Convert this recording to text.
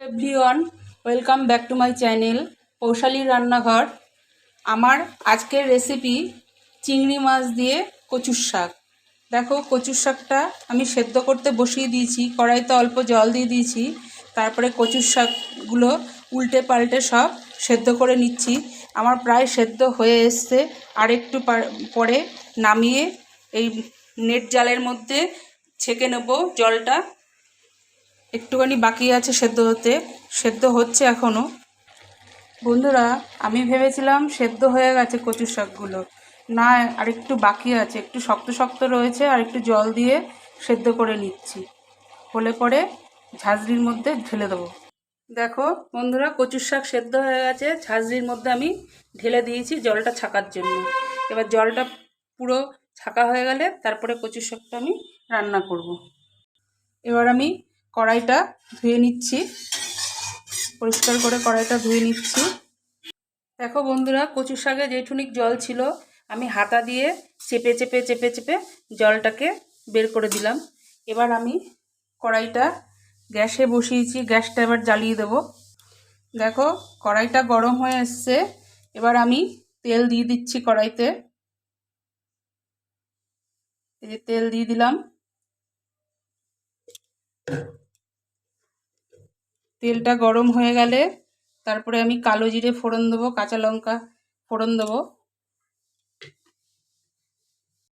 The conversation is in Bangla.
Everyone welcome back to my channel Kaushali Rannaghar আমার আজকের রেসিপি চিংড়ি মাছ দিয়ে কচুর শাক। দেখো, কচুর শাকটা আমি সেদ্ধ করতে বসিয়ে দিয়েছি, কড়াইতে অল্প জল দিয়ে দিয়েছি, তারপরে কচুর শাকগুলো উল্টে পাল্টে সব সেদ্ধ করে নিচ্ছি। আমার প্রায় সেদ্ধ হয়ে এসছে। আর একটু পরে নামিয়ে এই নেট জালের মধ্যে ছেঁকে নেব জলটা। একটুখানি বাকি আছে সেদ্ধ হতে। সেদ্ধ হচ্ছে এখনও বন্ধুরা, আমি ভেবেছিলাম সেদ্ধ হয়ে গেছে কচু শাকগুলো। না আর একটু বাকি আছে। একটু শক্ত শক্ত রয়েছে আর একটু জল দিয়ে সেদ্ধ করে নিচ্ছি। হলে পরে ঝাঁঝরির মধ্যে ঢেলে দেবো। দেখো বন্ধুরা, কচুর শাক সেদ্ধ হয়ে গেছে। ঝাঁঝরির মধ্যে আমি ঢেলে দিয়েছি জলটা ছাকার জন্য। এবার জলটা পুরো ছাকা হয়ে গেলে তারপরে কচুর শাকটা আমি রান্না করব। এবার আমি কড়াইটা ধুয়ে নিচ্ছি। পরিষ্কার করে কড়াইটা ধুয়ে নিচ্ছি। দেখো বন্ধুরা, কচু শাকে যেটুনিক জল ছিল, আমি হাতা দিয়ে চেপে চেপে চেপে চেপে জলটাকে বের করে দিলাম। এবার আমি কড়াইটা গ্যাসে বসিয়েছি, গ্যাসটা এবার জ্বালিয়ে দেব। দেখো, কড়াইটা গরম হয়ে এসছে। এবার আমি তেল দিয়ে দিচ্ছি কড়াইতে। এই যে তেল দিয়ে দিলাম। তেলটা গরম হয়ে গেলে তারপরে আমি কালো জিরে ফোড়ন দেবো কাঁচা লঙ্কা ফোড়ন দেবো।